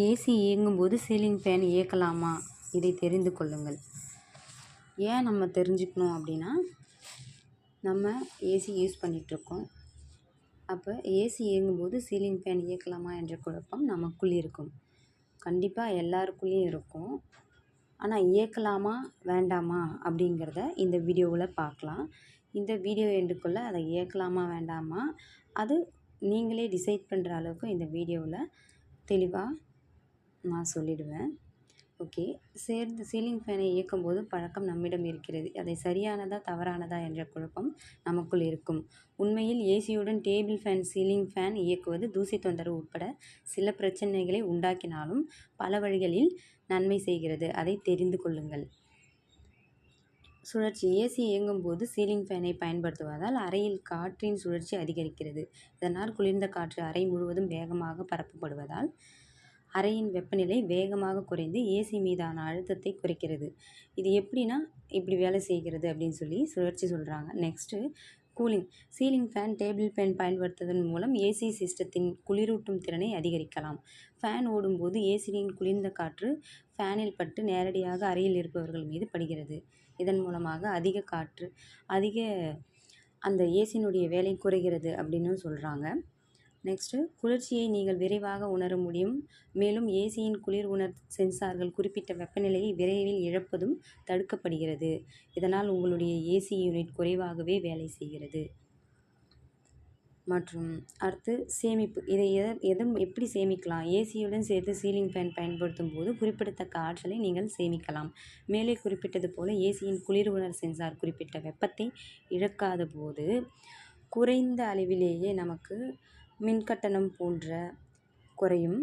AC இயங்கும்போது ceiling fan இயக்கலாமா? இதை தெரிந்து கொள்ளுங்கள். ஏன் நம்ம தெரிஞ்சுக்கணும் அப்படின்னா நம்ம ஏசி யூஸ் பண்ணிகிட்ருக்கோம். அப்போ ஏசி இயங்கும்போது சீலிங் ஃபேன் இயக்கலாமா என்ற குழப்பம் நமக்குள் இருக்கும். கண்டிப்பாக எல்லாருக்குள்ளேயும் இருக்கும். ஆனால் இயக்கலாமா வேண்டாமா அப்படிங்கிறத இந்த வீடியோவில் பார்க்கலாம். இந்த வீடியோ எண்டுக்குள்ளே அதை இயக்கலாமா வேண்டாமா அது நீங்களே டிசைட் பண்ணுற அளவுக்கு இந்த வீடியோவில் தெளிவாக நான் சொல்லிடுவேன். ஓகே. சேர்ந்து சீலிங் ஃபேனை இயக்கும்போது பழக்கம் நம்மிடம் இருக்கிறது. அதை சரியானதா தவறானதா என்ற குழப்பம் நமக்குள் இருக்கும். உண்மையில் ஏசியுடன் டேபிள் ஃபேன் சீலிங் ஃபேன் இயக்குவது தூசி தொந்தரவு உட்பட சில பிரச்சனைகளை உண்டாக்கினாலும் பல வழிகளில் நன்மை செய்கிறது. அதை தெரிந்து கொள்ளுங்கள். சுழற்சி. ஏசி இயங்கும் போது சீலிங் ஃபேனை பயன்படுத்துவதால் அறையில் காற்றின் சுழற்சி அதிகரிக்கிறது. இதனால் குளிர்ந்த காற்று அறை முழுவதும் வேகமாக பரப்பப்படுவதால் அறையின் வெப்பநிலை வேகமாக குறைந்து ஏசி மீதான அழுத்தத்தை குறைக்கிறது. இது எப்படின்னா இப்படி வேலை செய்கிறது அப்படின்னு சொல்லி சுழற்சி சொல்கிறாங்க next cooling ceiling fan table fan பயன்படுத்துவதன் மூலம் ஏசி சிஸ்டத்தின் குளிரூட்டும் திறனை அதிகரிக்கலாம். ஃபேன் ஓடும்போது ஏசியின் குளிர்ந்த காற்று ஃபேனில் பட்டு நேரடியாக அறையில் இருப்பவர்கள் மீது படுகிறது. இதன் மூலமாக அதிக காற்று அதிக அந்த ஏசியினுடைய வேலை குறைகிறது அப்படின்னு சொல்கிறாங்க நெக்ஸ்ட்டு குளிர்ச்சியை நீங்கள் விரைவாக உணர முடியும். மேலும் ஏசியின் குளிர் உணர் சென்சார்கள் குறிப்பிட்ட வெப்பநிலையை விரைவில் இழப்பதும் தடுக்கப்படுகிறது. இதனால் உங்களுடைய ஏசி யூனிட் குறைவாகவே வேலை செய்கிறது. மற்றும் அடுத்து சேமிப்பு. இதை எத எதும் எப்படி சேமிக்கலாம்? ஏசியுடன் சேர்த்து சீலிங் ஃபேன் பயன்படுத்தும் போது குறிப்பிடத்தக்க ஆற்றலை நீங்கள் சேமிக்கலாம். மேலே குறிப்பிட்டது போல ஏசியின் குளிர் உணர் சென்சார் குறிப்பிட்ட வெப்பத்தை இழக்காத போது குறைந்த அளவிலேயே நமக்கு மின்கட்டணம் போன்ற குறையும்.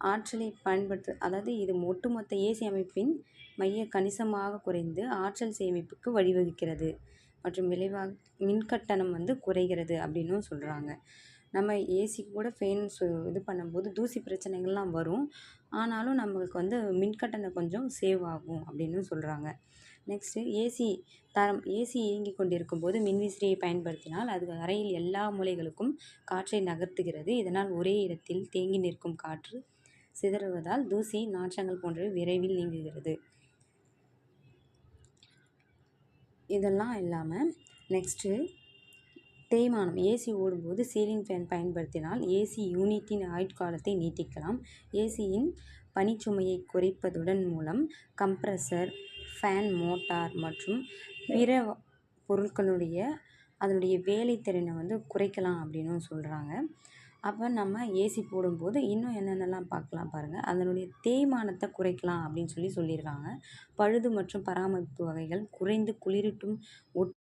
ஆற்றலை பயன்படுத்த அதாவது இது ஒட்டுமொத்த ஏசி அமைப்பின் மைய கணிசமாக குறைந்து ஆற்றல் சேமிப்புக்கு வழிவகுக்கிறது. மற்றும் விளைவாக மின்கட்டணம் வந்து குறைகிறது அப்படின்னும் சொல்கிறாங்க நம்ம ஏசி கூட ஃபேன் சு இது பண்ணும்போது தூசி பிரச்சனைகள்லாம் வரும். ஆனாலும் நம்மளுக்கு வந்து மின்கட்டணம் கொஞ்சம் சேவ் ஆகும் அப்படின்னு சொல்கிறாங்க நெக்ஸ்ட்டு ஏசி தரம் ஏசி இயங்கி கொண்டிருக்கும் போது மின்விசிறியை பயன்படுத்தினால் அது அறையில் எல்லா மூலைகளுக்கும் காற்றை நகர்த்துகிறது. இதனால் ஒரே இடத்தில் தேங்கி நிற்கும் காற்று சிதறுவதால் தூசி நாற்றங்கள் போன்றவை விரைவில் நீங்குகிறது. இதெல்லாம் இல்லாமல் நெக்ஸ்ட்டு தேய்மானம். ஏசி ஓடும்போது சீலிங் ஃபேன் பயன்படுத்தினால் ஏசி யூனிட்டின் ஆயுட்காலத்தை நீட்டிக்கலாம். ஏசியின் பணிச்சுமையை குறைப்பதுடன் மூலம் கம்ப்ரஸர் ஃபேன் மோட்டார் மற்றும் பிற பொருட்களுடைய அதனுடைய வேலைத்திறனை வந்து குறைக்கலாம் அப்படின்னும் சொல்கிறாங்க அப்போ நம்ம ஏசி போடும்போது இன்னும் என்னென்னலாம் பார்க்கலாம் பாருங்கள் அதனுடைய தேய்மானத்தை குறைக்கலாம் அப்படின்னு சொல்லி சொல்லியிருக்காங்க. பழுது மற்றும் பராமரிப்பு வகைகள் குறைந்து குளிரூட்டும் ஒட்